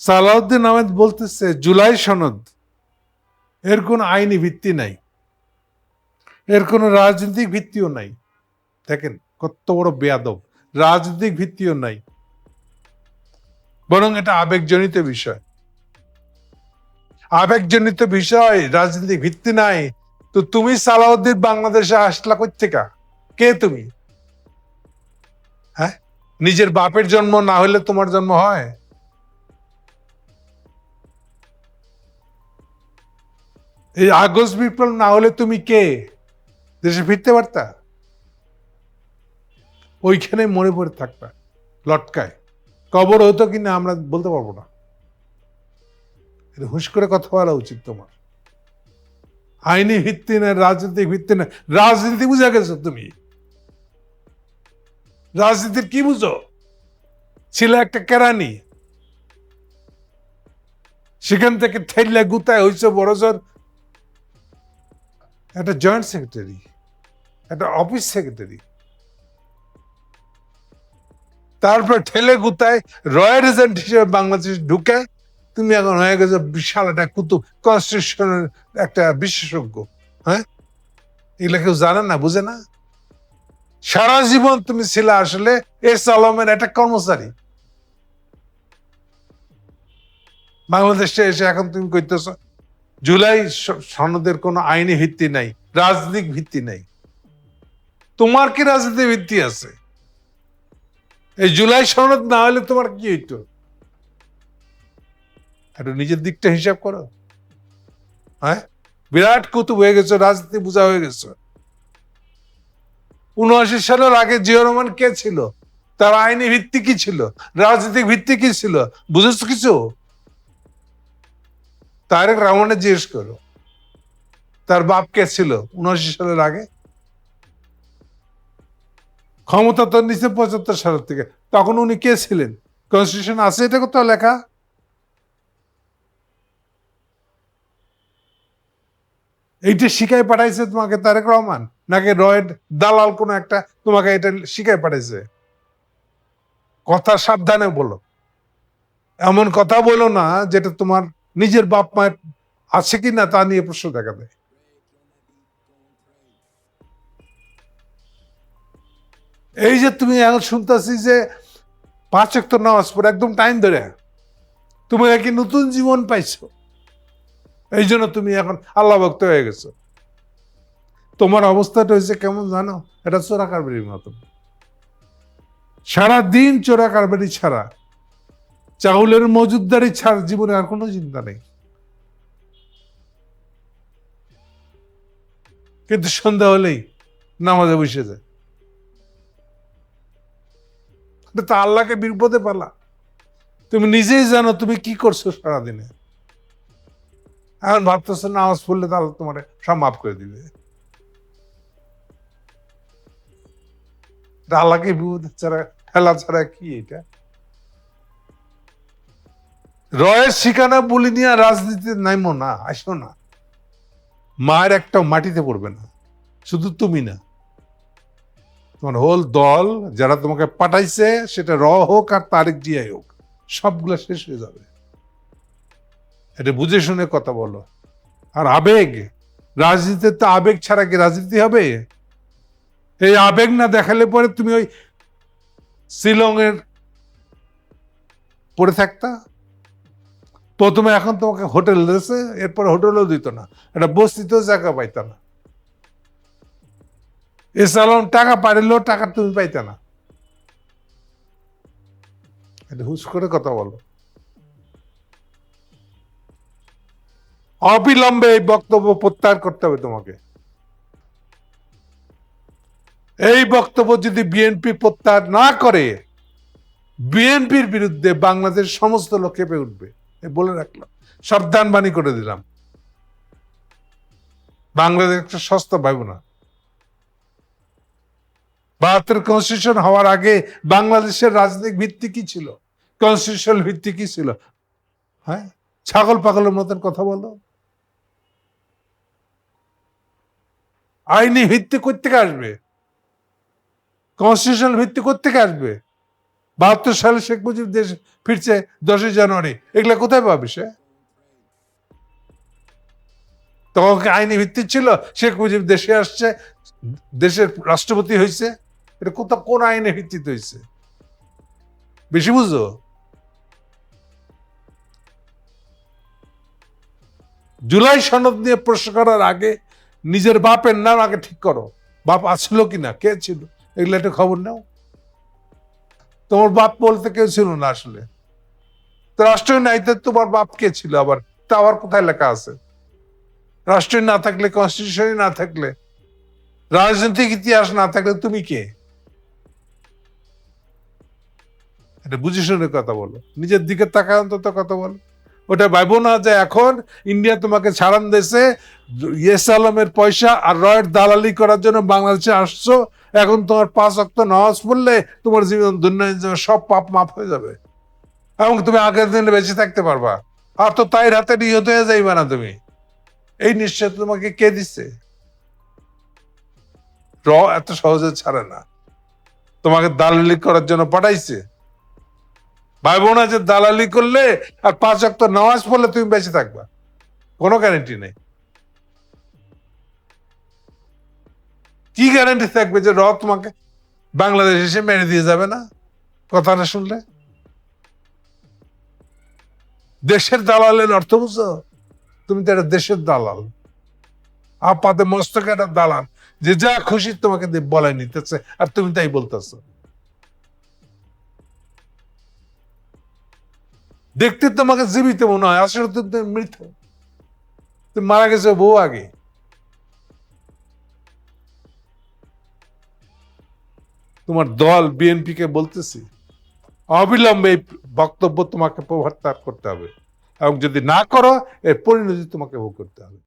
সালাউদ্দিন আহমেদ বলতেছে, জুলাই সনদ, এর কোনো আইনি ভিত্তি নাই। এর কোনো রাজনৈতিক ভিত্তিও নাই। দেখেন, কত বড় বেয়াদব, রাজনৈতিক ভিত্তিও নাই। বরং এটা আবেগজনিত বিষয়। আবেগজনিত বিষয়, রাজনৈতিক ভিত্তি নাই। তো তুমি সালাউদ্দিন বাংলাদেশে আসলা কোথেকা কে তুমি? হ্যাঁ? নিজের বাপের জন্ম না হলে তোমার জন্ম হয়? এই আগস্ট বিপ্লব না হলে তুমি কে? দেশে ফিরতে পারতা? ওইখানে মনে পড়ে থাকতা লটকায়। কবর হতো কিনা আমরা বলতে পারব না। হুশ করে কথা বলা উচিত তোমার। আইনি ভিত্তি না, রাজনৈতিক ভিত্তি না। রাজনীতি বুঝা গেছো তুমি? রাজনীতির কি বুঝো? ছিল একটা কেরানি। সেখান থেকে ঠেললে গুতায় হয়েছে বড়জোর একটা জয়েন্ট সেক্রেটারি একটা অফিস সেক্রেটারি তারপর ঠেলে গুতায় রয়্যাল এজেন্ট হিসেবে বাংলাদেশ ঢুকে তুমি এখন হয়ে গেছো বিশাল একটা কুতুব কনস্টিটিউশনের একটা বিশেষজ্ঞ হ্যাঁ? এগুলো কেউ জানে না, বুঝে না? সারা জীবন তুমি ছিলে আসলে এস আলমের একটা কর্মচারী। বাংলাদেশে এসে এখন তুমি কইতেছ জুলাই সনদের কোনো আইনি ভিত্তি নাই, রাজনৈতিক ভিত্তি নাই। তোমার কি রাজনৈতিক ভিত্তি আছে? এই জুলাই সনদ না হলে তোমার কি হইতো? একটু নিজের দিকটা হিসাব করো। হ্যাঁ? বিরাট কুতুব হয়ে গেছে, রাজনীতি বোঝা হয়ে গেছে। উনআশি সালের আগে জিয়া রহমান কে ছিল? তার আইনি ভিত্তি কি ছিল? রাজনৈতিক ভিত্তি কি ছিল? বুঝেছ কিছু? তারেক রহমানের জিজ্ঞেস করো তার বাপ কে ছিল? উনআশি সালের আগে? ক্ষমতা তো নিচে পঁচাত্তর সালের থেকে। তখন উনি কে ছিলেন? কনস্টিটিউশন আছে এটা কোথাও লেখা? এইটা শিখাই পাঠাইছে তোমাকে তারেক রহমান? নাকি রয়েড দালাল কোন একটা তোমাকে এটা শিখাই পাঠাইছে? কথা সাবধানে বলো। এমন কথা বলো না যেটা তোমার নিজের বাপ মায়ের আছে কি না তা নিয়ে প্রশ্ন দেখা দেয়। এই যে তুমি এখন শুনতেছি যে পাঁচ অক্ট নামাজ পড়ে একদম টাইম ধরে। তুমি একই নতুন জীবন পাইছো। এই জন্য তুমি এখন আল্লাহ ভক্ত হয়ে গেছো। তোমার অবস্থাটা হয়েছে কেমন জানো? এটা চোরা কারবারির মতো সারা দিন চোরা কারবারি ছাড়া চাউলের মজুদদারি ছাড় জীবনে আর কোনো চিন্তা নেই। কিন্তু সন্ধ্যা হলেই নামাজে বসে যায়। তো আল্লাহকে বিপদে পালা। তুমি নিজেই জানো তুমি কি করছ সারাদিনে। এখন ভাবতেছো নামাজ পড়লে তাহলে তোমার সব মাফ করে দিবে। আল্লাহকে বিপদে ছাড়া খেলা ছাড়া কি এটা? রয়ের শিকানা বলি নিয়ে রাজনীতিতে নাইমো না, আসো না। মায়ের একটা মাটিতে পড়বে না, শুধু তুমি না। তোমার হোল দল যারা তোমাকে পাঠাইছে, সেটা র হোক আর তারেক জিয়াই হোক, সবগুলা শেষ হয়ে যাবে। এটা বুঝে শুনে কথা বলো। আর আবেগ, রাজনীতিতে তো আবেগ ছাড়া কি রাজনীতি হবে? এই আবেগ না দেখালে পরে তুমি ওই শিলংয়ের পড়ে থাকতা? প্রথমে এখন তোমাকে হোটেল দিয়েছে, এরপরে হোটেলও দিত না। এটা বস্তিতেও জায়গা পাইত না। এসালাম টাকা পারিলেও টাকা তুমি পাইতে না। এটা হুস করে কথা বলো। অবিলম্বে এই বক্তব্য প্রত্যাহার করতে হবে তোমাকে। এই বক্তব্য যদি বিএনপি প্রত্যাহার না করে বিএনপির বিরুদ্ধে বাংলাদেশ সমস্ত লোক কেঁপে উঠবে। বলে রাখলাম। সাবধান বাণী করে দিলাম। বাংলাদেশ একটা সস্তা ভাইব না বাহাত্তর কনস্টিটিউশন হওয়ার আগে বাংলাদেশের রাজনৈতিক ভিত্তি কি ছিল? কনস্টিটিউশন ভিত্তি কি ছিল? হ্যাঁ? ছাগল পাগলের মতন কথা বলো। আইনি ভিত্তি কোথেকে আসবে? কনস্টিটিউশনাল ভিত্তি কোথেকে আসবে? বাহাত্তর সালে শেখ মুজিব দেশ ফিরছে দশই জানুয়ারি। এগুলা কোথায় পাবে সে? তখন আইনি ভিত্তি ছিল? শেখ মুজিব দেশে আসছে, দেশের রাষ্ট্রপতি হয়েছে এটা কোথাও কোন আইনে ভিত্তিতে হয়েছে বেশি বুঝো? জুলাই সনদ নিয়ে প্রশ্ন করার আগে নিজের বাপের নাম আগে ঠিক করো। বাপ আসলো কিনা? কে ছিল? এগুলো একটা খবর নাও। তোমার বাপ বলতে কেউ ছিল না আসলে। রাষ্ট্রীয় নাইতে তোমার বাপ কে ছিল আবার? তা আবার কোথায় লেখা আছে? রাষ্ট্রীয় না থাকলে কনস্টিটিউশন না থাকলে, রাজনৈতিক ইতিহাস না থাকলে তুমি কে? এটা বুঝে শুনে কথা বলো। নিজের দিকে তাকায় অন্তত কথা বলো। ওটা ভাইবো না যে এখন ইন্ডিয়া তোমাকে ছাড়ান দেশে ইয়েস আলমের পয়সা আর রয়ের দালালি করার জন্য বাংলাদেশে আসছো, এখন তোমার পাঁচ অক্ত নামাজ পড়লে তোমার জীবন জীবন সব পাপ মাফ হয়ে যাবে। এবং তুমি আগের দিনে বেঁচে থাকতে পারবা। আর তো তাই রাতে নিহত হয়ে যাইবা না তুমি। এই নিশ্চয় তোমাকে কে দিচ্ছে র এত সহজে ছাড়ে না। তোমাকে দালালি করার জন্য পাঠাইছে। ভাই বোন আছে, দালালি করলে আর পাঁচ অক্ত নামাজ পড়লে তুমি বেঁচে থাকবা। কোনো গ্যারেন্টি নেই। কি গ্যারান্টি থাকবে যে র তোমাকে বাংলাদেশ এসে মেরে দিয়ে যাবে না? কথাটা শুনলে? দেশের দালালের অর্থ বুঝছ? তুমি তো একটা দেশের দালাল। আপাতে মস্তকে একটা দালাল। যে যা খুশি তোমাকে বলাই নিতেছে, আর তুমি তাই বলতেছো। দেখতে তোমাকে জীবিত মনে হয় আসলে তো তুমি মৃত। তুমি মারা গেছে বউ আগে। তোমার দল বিএনপি কে বলতেছি, অবিলম্বে এই বক্তব্য তোমাকে প্রত্যাহার করতে হবে এবং যদি না করো, এর পরিণতি তোমাকে ভোগ করতে হবে।